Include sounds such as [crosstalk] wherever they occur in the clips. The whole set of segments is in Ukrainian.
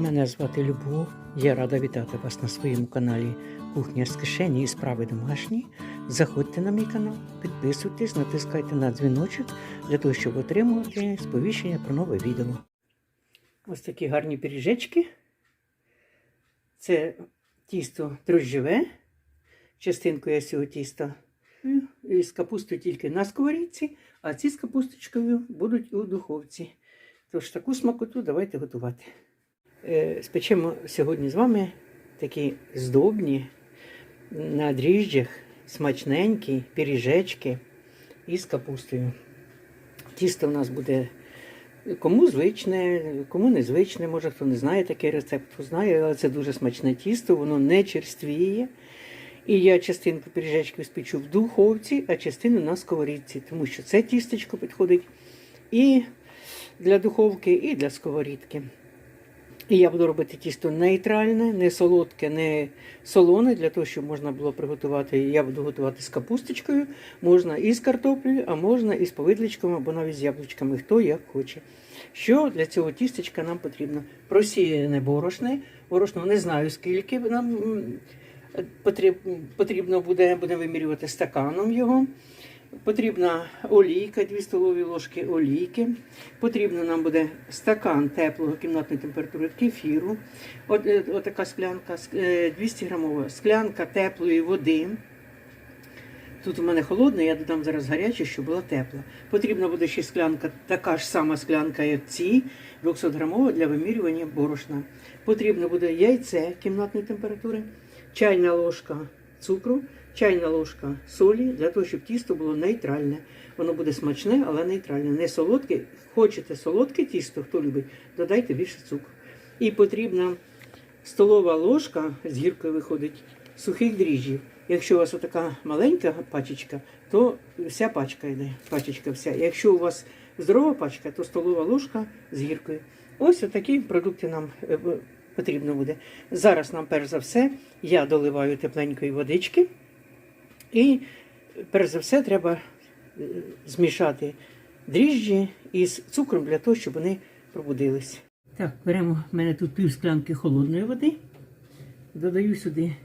Мене звати Любов. Я рада вітати вас на своєму каналі Кухня з кишені і справи домашні. Заходьте на мій канал, підписуйтесь, натискайте на дзвіночок для того, щоб отримувати сповіщення про нове відео. Ось такі гарні пиріжечки. Це тісто дрожжеве. Частинку я цього тіста і з капустою тільки на сковорідці, а ці з капусточкою будуть у духовці. Тож таку смакоту давайте готувати. Е, Спечемо сьогодні з вами такі здобні на дріжджах, смачненькі пиріжечки із капустою. Тісто у нас буде кому звичне, кому незвичне, може хто не знає такий рецепт, хто знає, але це дуже смачне тісто, воно не черствіє. І я частинку пиріжечків спечу в духовці, а частину на сковорідці, тому що це тістечко підходить і для духовки, і для сковорідки. І я буду робити тісто нейтральне, не солодке, не солоне, для того, щоб можна було приготувати. Я буду готувати з капусточкою, можна і з картоплею, а можна і з повидличком, або навіть з яблучками, хто як хоче. Що для цього тістечка нам потрібно? Просіяне борошне. Борошно не знаю, скільки нам потрібно буде, будемо вимірювати стаканом його. Потрібна олійка, 2 столові ложки олійки. Потрібно нам буде стакан теплого кімнатної температури кефіру. Е, отака склянка, е, 200 грамова склянка теплої води. Тут у мене холодна, я додам зараз гаряче, щоб була тепла. Потрібна буде ще склянка, така ж сама склянка, як ці, 200 грамова для вимірювання борошна. Потрібно буде яйце кімнатної температури, чайна ложка цукру, чайна ложка солі, для того, щоб тісто було нейтральне. Воно буде смачне, але нейтральне. Не солодке. Хочете солодке тісто, хто любить, додайте більше цукру. І потрібна столова ложка з гіркою виходить сухих дріжджів. Якщо у вас така маленька пачечка, то вся пачка йде. Пачечка вся. Якщо у вас здорова пачка, то столова ложка з гіркою. Ось такі продукти нам е, потрібно буде. Зараз нам, перш за все, я доливаю тепленької водички. І перш за все треба е, змішати дріжджі із цукром для того, щоб вони пробудились. Так, беремо в мене тут пів склянки холодної води, додаю сюди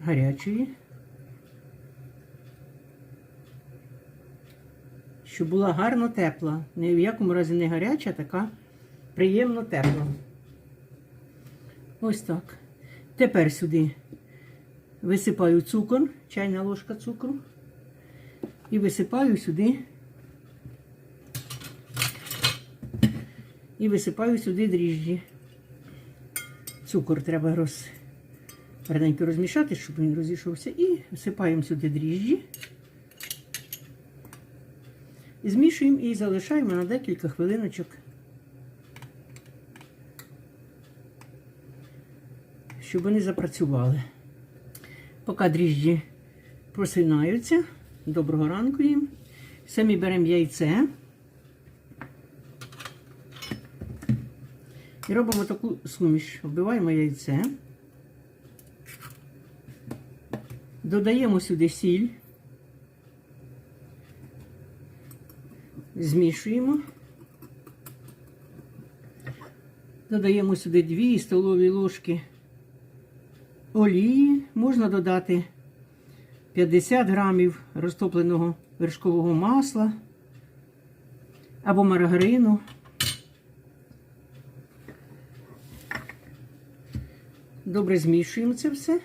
гарячої, щоб була гарно тепла. Ні в якому разі не гаряча, така приємно тепла. Ось так. Тепер сюди висипаю цукор, чайна ложка цукру. І висипаю сюди. І висипаю сюди дріжджі. Цукор треба роз... гарненько розмішати, щоб він розійшовся. І висипаємо сюди дріжджі. І змішуємо і залишаємо на декілька хвилиночок. Щоб вони запрацювали. Поки дріжджі просинаються, доброго ранку їм. Самі беремо яйце. І робимо таку суміш. Вбиваємо яйце. Додаємо сюди сіль. Змішуємо. Додаємо сюди 2 столові ложки олії. Можна додати 50 грамів розтопленого вершкового масла або маргарину. Добре змішуємо це все.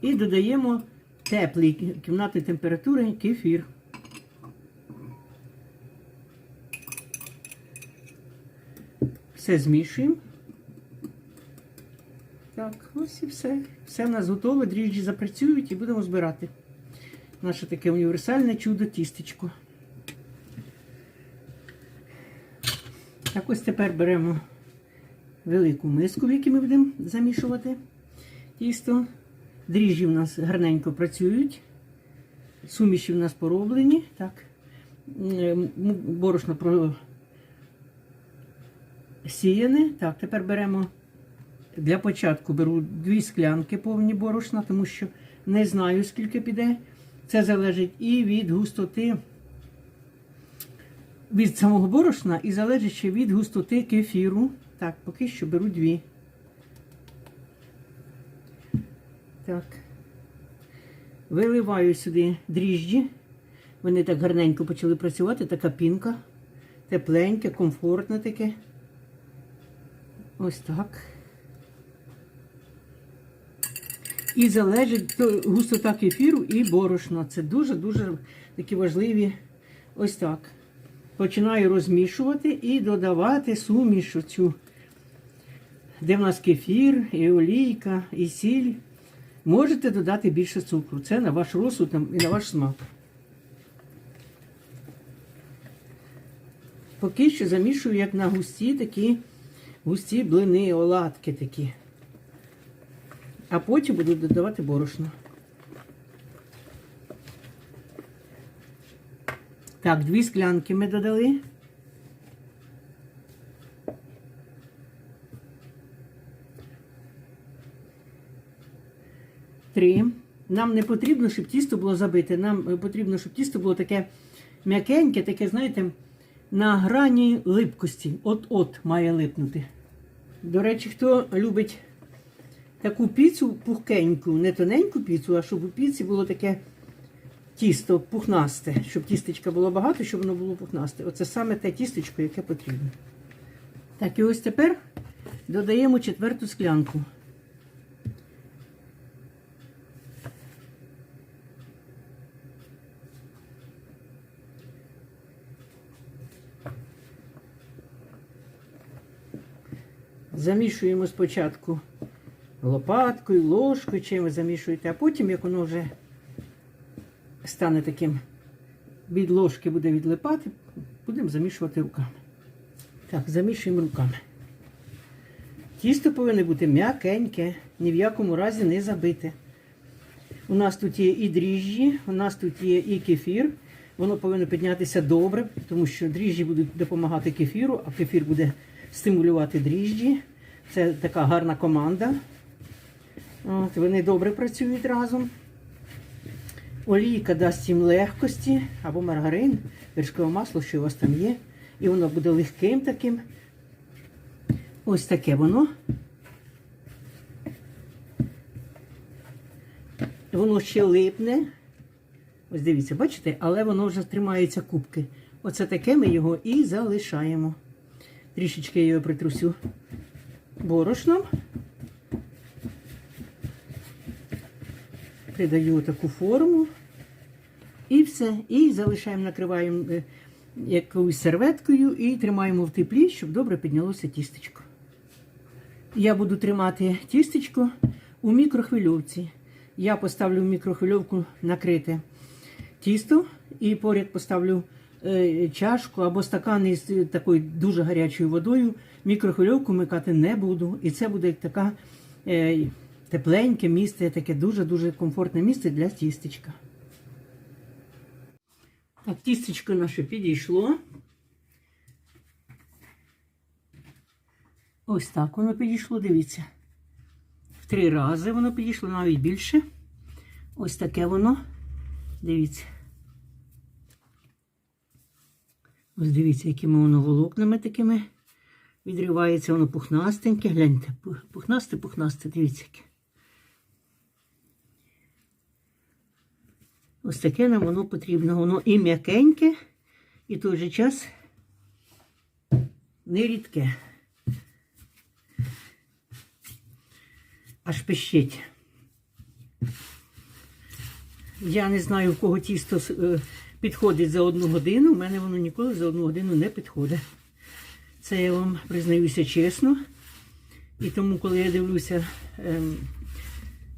І додаємо теплий кімнатної температури кефір. Все змішуємо. Так, ось і все. Все в нас готове, дріжджі запрацюють і будемо збирати. Наше таке універсальне чудо тістечко. Так, ось тепер беремо велику миску, в якій ми будемо замішувати тісто. Дріжджі в нас гарненько працюють. Суміші в нас пороблені. Так. Борошно просіяне. Так, тепер беремо для початку беру дві склянки повні борошна, тому що не знаю, скільки піде. Це залежить і від густоти від самого борошна і залежить ще від густоти кефіру. Так, поки що беру дві. Так. Виливаю сюди дріжджі. Вони так гарненько почали працювати, така пінка. Тепленьке, комфортне таке. Ось так. І залежить густота кефіру і борошна. Це дуже-дуже такі важливі. Ось так. Починаю розмішувати і додавати суміш оцю, де в нас кефір, і олійка, і сіль. Можете додати більше цукру. Це на ваш розсуд і на ваш смак. Поки що замішую як на густі такі густі блини, оладки такі. А потім буду додавати борошно. Так, дві склянки ми додали. Три. Нам не потрібно, щоб тісто було забите. Нам е, потрібно, щоб тісто було таке м'якеньке, таке, знаєте, на грані липкості. От-от має липнути. До речі, хто любить таку піцу пухкеньку, не тоненьку піцу, а щоб у піці було таке тісто пухнасте, щоб тістечка було багато, щоб воно було пухнасте. Оце саме те тістечко, яке потрібно. Так, і ось тепер додаємо четверту склянку. Замішуємо спочатку лопаткою, ложкою, чим ви замішуєте, а потім, як воно вже стане таким від ложки буде відлипати, будемо замішувати руками. Так, замішуємо руками. Тісто повинно бути м'якеньке, ні в якому разі не забите. У нас тут є і дріжджі, у нас тут є і кефір. Воно повинно піднятися добре, тому що дріжджі будуть допомагати кефіру, а кефір буде стимулювати дріжджі. Це така гарна команда. От, вони добре працюють разом. Олійка дасть їм легкості або маргарин, вершкове масло, що у вас там є. І воно буде легким таким. Ось таке воно. Воно ще липне. Ось дивіться, бачите, але воно вже тримається кубки. Оце таке ми його і залишаємо. Трішечки я його притрусю борошном. Придаю таку форму. І все. І залишаємо, накриваємо е, якоюсь серветкою і тримаємо в теплі, щоб добре піднялося тістечко. Я буду тримати тістечко у мікрохвильовці. Я поставлю в мікрохвильовку накрите тісто і поряд поставлю чашку або стакан із е, такою дуже гарячою водою. Мікрохвильовку микати не буду. І це буде така е, тепленьке місце, таке дуже-дуже комфортне місце для тістечка. Так, тістечко наше підійшло. Ось так воно підійшло, дивіться. В три рази воно підійшло, навіть більше. Ось таке воно. Дивіться. Ось дивіться, якими воно волокнами такими відривається, воно пухнастеньке. Гляньте, пухнасте, пухнасте, дивіться яке. Ось таке нам воно потрібно. Воно і м'якеньке, і в той же час не рідке. Аж пищить. Я не знаю, в кого тісто е, підходить за одну годину. У мене воно ніколи за одну годину не підходить. Це я вам признаюся чесно. І тому, коли я дивлюся ем,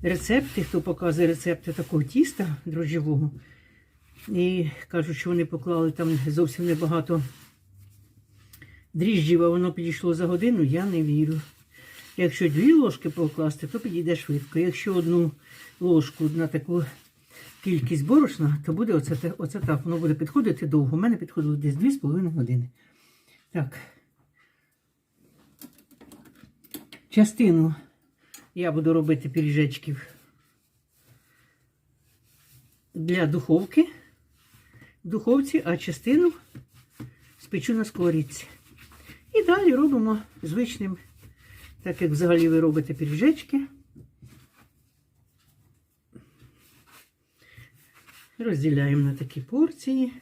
рецепти, хто показує рецепти такого тіста дрожжевого, і кажуть, що вони поклали там зовсім небагато дріжджів, а воно підійшло за годину, я не вірю. Якщо дві ложки покласти, то підійде швидко. Якщо одну ложку на таку кількість борошна, то буде оце, оце так. Воно буде підходити довго. У мене підходило десь 2,5 години. Так. Частину я буду робити пиріжечків для духовки в духовці, а частину спечу на сковорідці. І далі робимо звичним, так як взагалі ви робите піріжечки. Розділяємо на такі порції.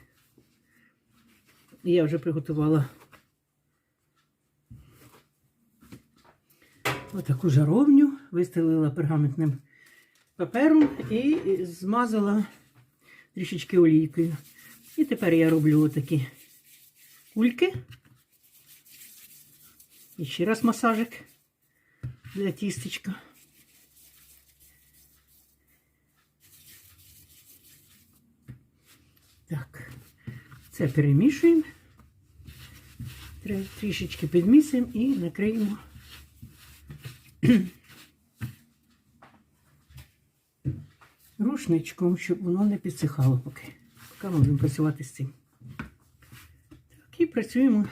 Я вже приготувала отаку жаровню, вистелила пергаментним папером і змазала трішечки олійкою. І тепер я роблю отакі кульки. І ще раз масажик для тістечка. Так, це перемішуємо. Трішечки підмісимо і накриємо. [clears throat] рушничком, щоб воно не підсихало поки. Поки ми будемо працювати з цим. Так, і працюємо.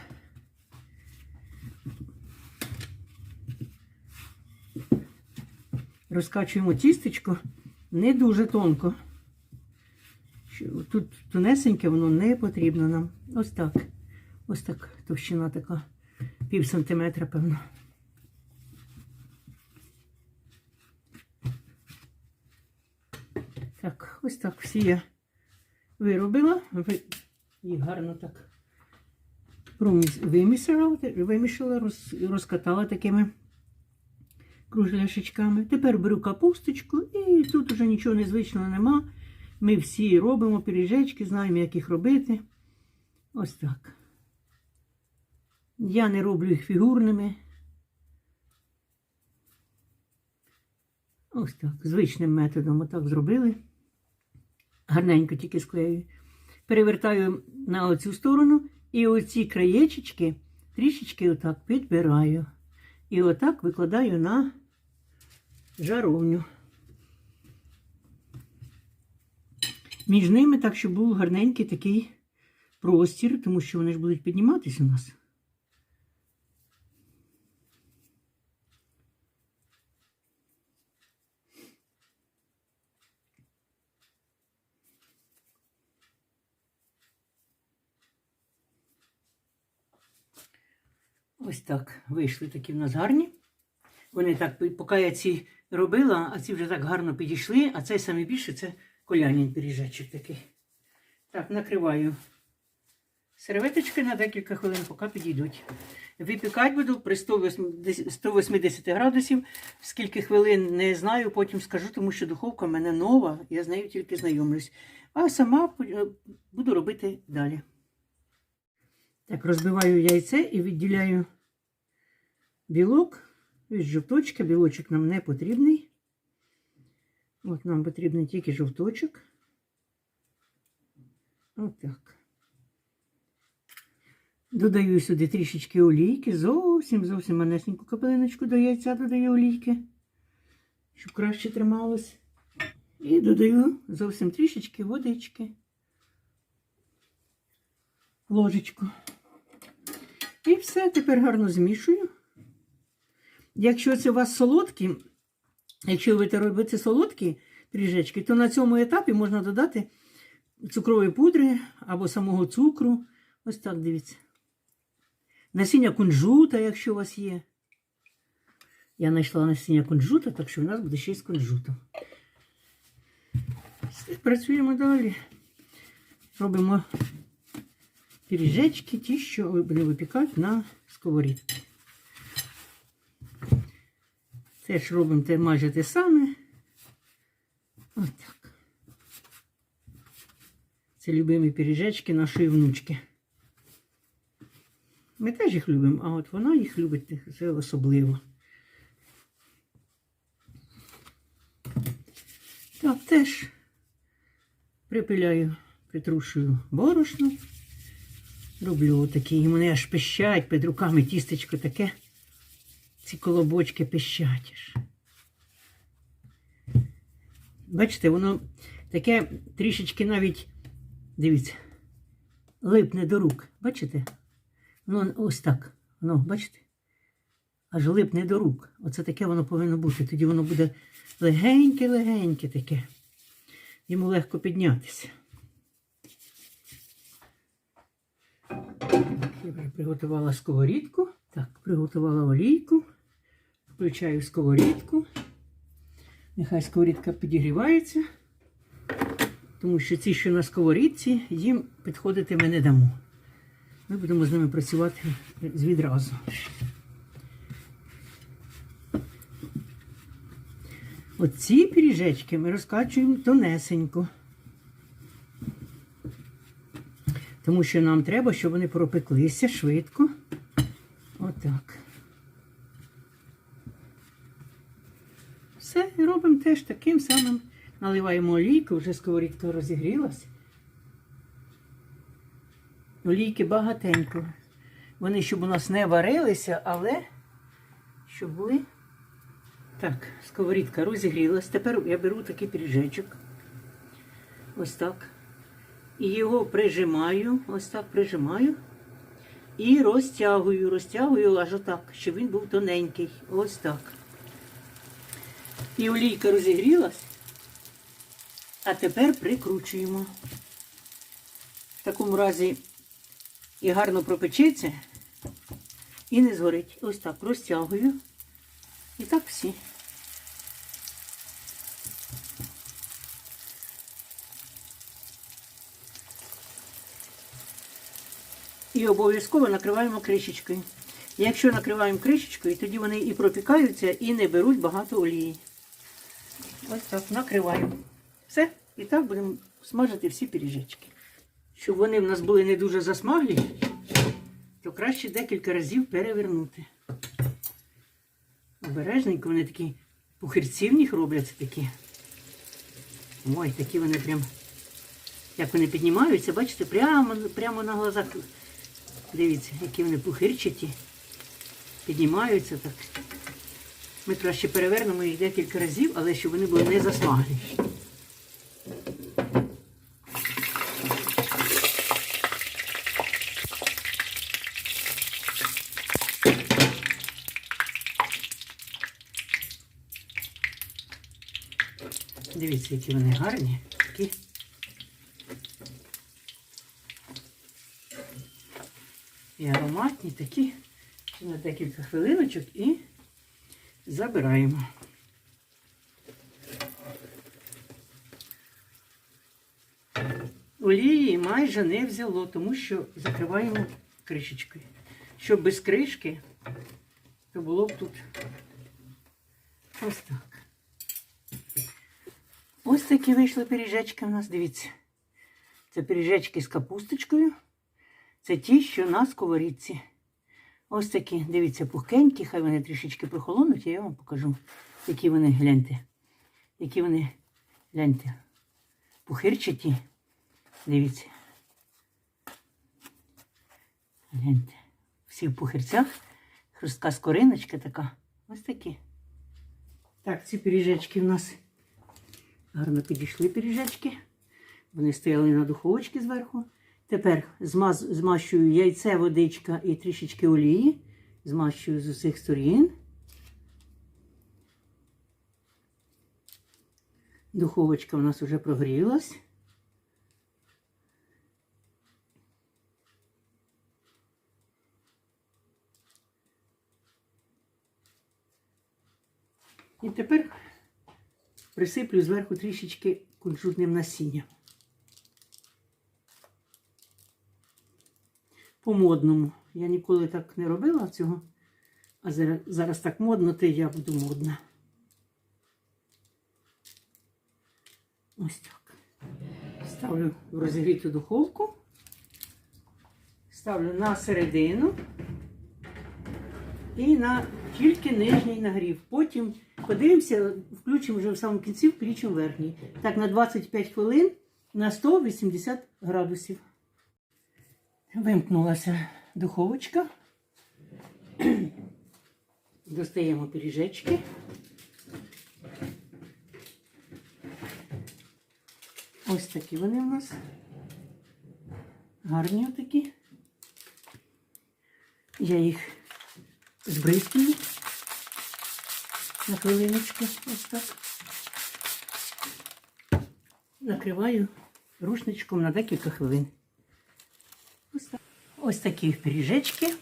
Розкачуємо тістечко не дуже тонко. Тут тонесеньке воно не потрібно нам. Ось так. Ось так товщина така. Пів сантиметра, певно. Так, ось так всі я виробила. Ви- Їх гарно так вимісила, вимішала, роз, розкатала такими кружляшечками. Тепер беру капусточку і тут уже нічого незвичного нема. Ми всі робимо пиріжечки, знаємо, як їх робити. Ось так. Я не роблю їх фігурними. Ось так, звичним методом отак зробили. Гарненько тільки склеюю. Перевертаю на оцю сторону і оці краєчечки трішечки отак підбираю. І отак викладаю на жаровню. Між ними так, щоб був гарненький такий простір, тому що вони ж будуть підніматися у нас. Ось так вийшли такі в нас гарні. Вони так, поки я ці робила, а ці вже так гарно підійшли, а цей саме більше це колянин пиріжечок такий. Так, накриваю серветочки на декілька хвилин, поки підійдуть. Випікати буду при 180 180 градусів. Скільки хвилин не знаю, потім скажу, тому що духовка в мене нова, я з нею тільки знайомлюсь. А сама е, буду робити далі. Так, розбиваю яйце і відділяю білок від жовточка. Білочок нам не потрібний. От нам потрібен тільки жовточок. Отак. Додаю сюди трішечки олійки, зовсім зовсім манесеньку капелиночку до яйця додаю олійки, щоб краще трималось. І додаю зовсім трішечки водички. Ложечку. І все, тепер гарно змішую. Якщо це у вас солодкі, якщо ви робите солодкі пиріжечки, то на цьому етапі можна додати цукрової пудри або самого цукру. Ось так дивіться. Насіння кунжута, якщо у вас є. Я знайшла насіння кунжута, так що в нас буде ще й з кунжутом. Працюємо далі. Робимо пиріжечки, ті, що будемо випікати на сковорідці. Теж робимо майже те саме. Ось так. Це любимі пиріжечки нашої внучки. Ми теж їх любимо, а от вона їх любить це особливо. Так, теж припиляю, притрушую борошно. Роблю отакі. І вони аж пищать під руками тістечко таке. Ці колобочки пищать. аж. Бачите, воно таке трішечки навіть, дивіться, липне до рук. Бачите? Воно ось так. Воно, бачите? Аж липне до рук. Оце таке воно повинно бути. Тоді воно буде легеньке-легеньке таке. Йому легко піднятися. Я вже приготувала сковорідку. Так, приготувала олійку. Включаю сковорідку. Нехай сковорідка підігрівається. Тому що ці, що на сковорідці, їм підходити ми не дамо. Ми будемо з ними працювати відразу. Оці пиріжечки ми розкачуємо тонесенько. Тому що нам треба, щоб вони пропеклися швидко. Отак. Все, і робимо теж таким самим. Наливаємо олійку, вже сковорідка розігрілась. Олійки багатенько. Вони, щоб у нас не варилися, але щоб були. Так, сковорідка розігрілась. Тепер я беру такий пиріжечок. Ось так. І його прижимаю, ось так прижимаю. І розтягую, розтягую аж отак, щоб він був тоненький. Ось так. І олійка розігрілась. А тепер прикручуємо. В такому разі і гарно пропечеться, і не згорить. Ось так розтягую. І так всі. І обов'язково накриваємо кришечкою. Якщо накриваємо кришечкою, тоді вони і пропікаються, і не беруть багато олії. Ось так накриваємо. Все. І так будемо смажити всі пиріжечки. Щоб вони в нас були не дуже засмаглі, то краще декілька разів перевернути. Обережненько вони такі пухирці в них робляться такі. Ой, такі вони прям, як вони піднімаються, бачите, прямо, прямо на глазах. Дивіться, які вони пухирчаті. Піднімаються так. Ми краще перевернемо їх декілька разів, але щоб вони були не засмаглі. Дивіться, які вони гарні. Такі. І ароматні такі. Ще на декілька хвилиночок і забираємо. Олії майже не взяло, тому що закриваємо кришечкою. Щоб без кришки, то було б тут ось так. Ось такі вийшли пиріжечки в нас, дивіться. Це пиріжечки з капусточкою. Це ті, що на сковорідці. Ось такі, дивіться, пухкенькі, хай вони трішечки прохолонуть, я вам покажу, які вони, гляньте. Які вони, гляньте, пухирчаті. Дивіться. Гляньте. Всі в пухирцях. Хрустка скориночка така. Ось такі. Так, ці пиріжечки в нас гарно підійшли пиріжечки. Вони стояли на духовочці зверху. Тепер змаз, змащую яйце, водичка і трішечки олії. Змащую з усіх сторін. Духовочка у нас вже прогрілась. І тепер присиплю зверху трішечки кунжутним насінням. По-модному. Я ніколи так не робила цього. А зараз, так модно, то я буду модна. Ось так. Ставлю в розігріту духовку. Ставлю на середину і на тільки нижній нагрів. Потім подивимося, включимо вже в самому кінці, включимо верхній. Так, на 25 хвилин на 180 градусів. Вимкнулася духовочка. Достаємо пиріжечки. Ось такі вони у нас. Гарні отакі. Я їх збризкую на хвилиночку. Ось так. Накриваю рушничком на декілька хвилин. Ось такі пиріжечки.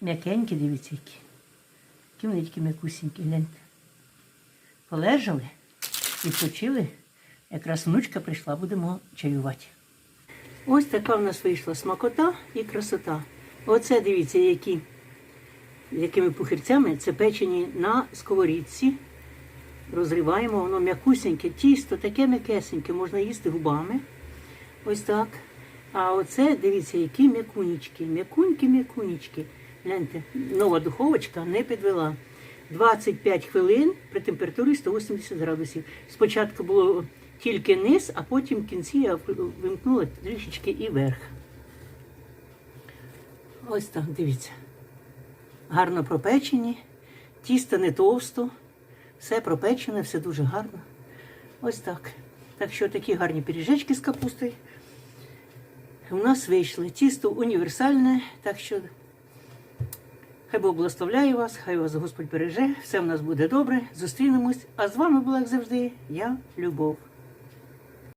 М'якенькі, дивіться, які. Які вони м'якусінькі, гляньте. Полежали, відпочили. Якраз внучка прийшла, будемо чаювати. Ось така в нас вийшла смакота і красота. Оце дивіться, які, якими пухирцями це печені на сковорідці. Розриваємо, воно м'якусіньке, тісто, таке м'якесеньке, можна їсти губами. Ось так. А оце, дивіться, які м'якунічки, м'якунькі, м'якунічки. Гляньте, нова духовочка не підвела. 25 хвилин при температурі 180 градусів. Спочатку було тільки низ, а потім в кінці я вимкнула трішечки і верх. Ось так, дивіться. Гарно пропечені, тісто не товсто, все пропечене, все дуже гарно. Ось так. Так що такі гарні пиріжечки з капустою. У нас вийшли. Тісто універсальне, так що хай Бог благословляє вас, хай вас Господь береже, все в нас буде добре. Зустрінемось. А з вами була, як завжди, я, Любов.